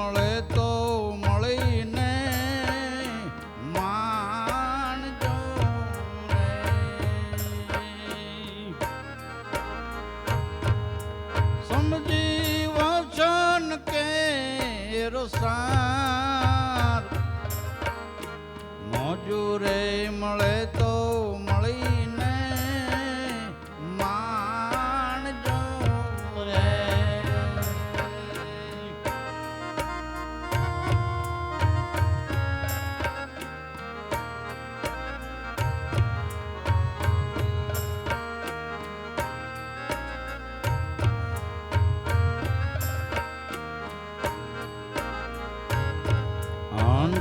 મળે તો મળીને માણજો સમજી વચન કે રોસાર મોજુરે મળે તો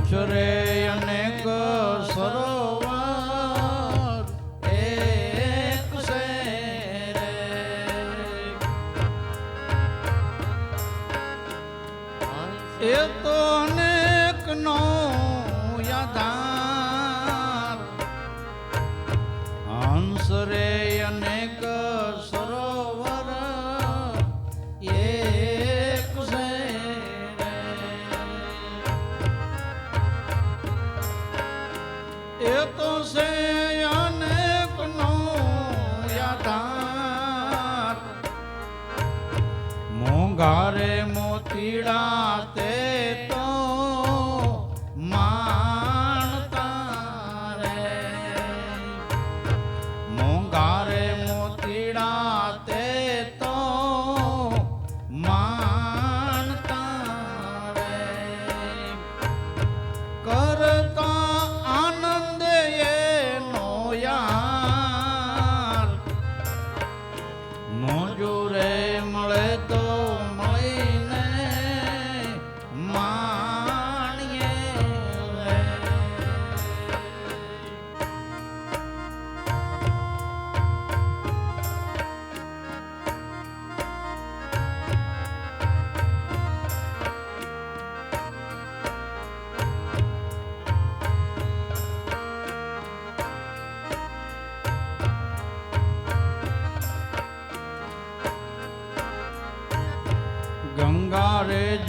હંસ રે અનેક સરોવર એક છે એ તો અનેક નો યાદાર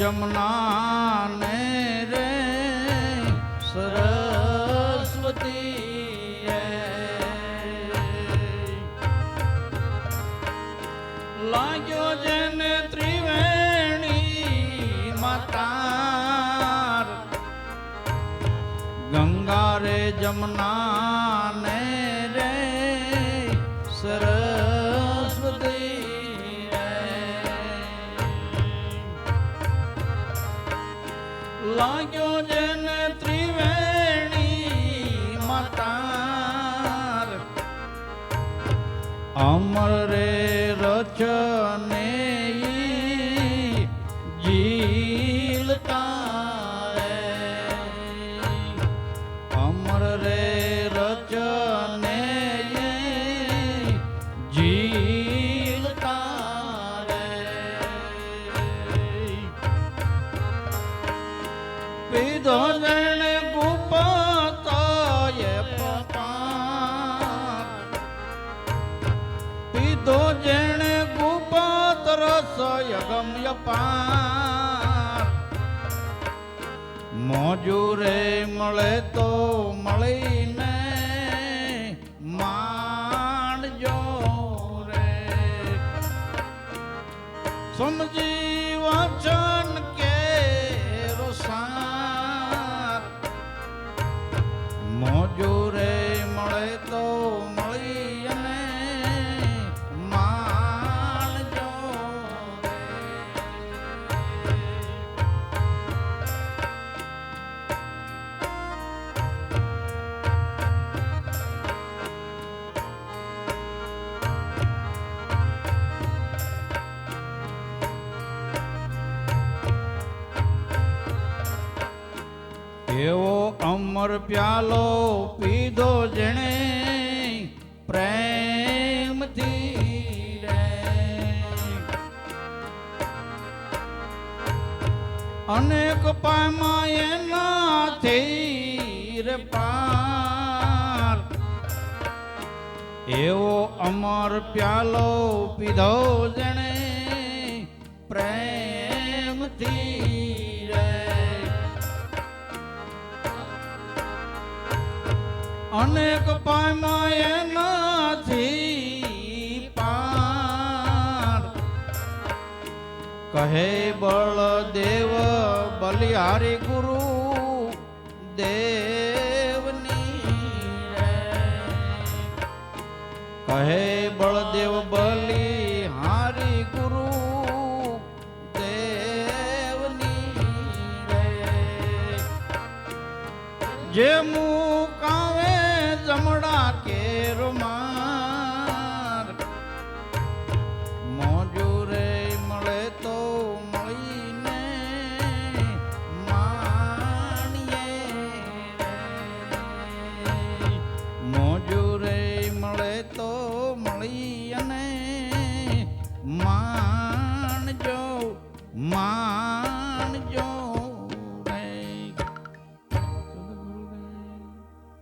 જમના ને રે સરસ્વતી લાગ્યો જેને ત્રિવેણી માતા ગંગા રે જમના લાગ્યો જેને ત્રિવેણી માતાર અમર રચને પીધો જણે પપાર પીધો જેણે ગુપત રસ ગમ્ય પાર મોજુરે મળે તો મળીને માણજો રે. સમજી એવો અમર પ્યાલો પીધો જેણે પ્રેમથી અનેક પામાય નાથી રે પાર. એવો અમર પ્યાલો પીધો જેણે પ્રેમથી અનેક પામાય નથી કહે બળ દેવ બલિહારી ગુરુ, દેવની કહે બળદેવ બલિ હારી ગુરુ, દેવની જે મું સાંભળી અને માણજો મા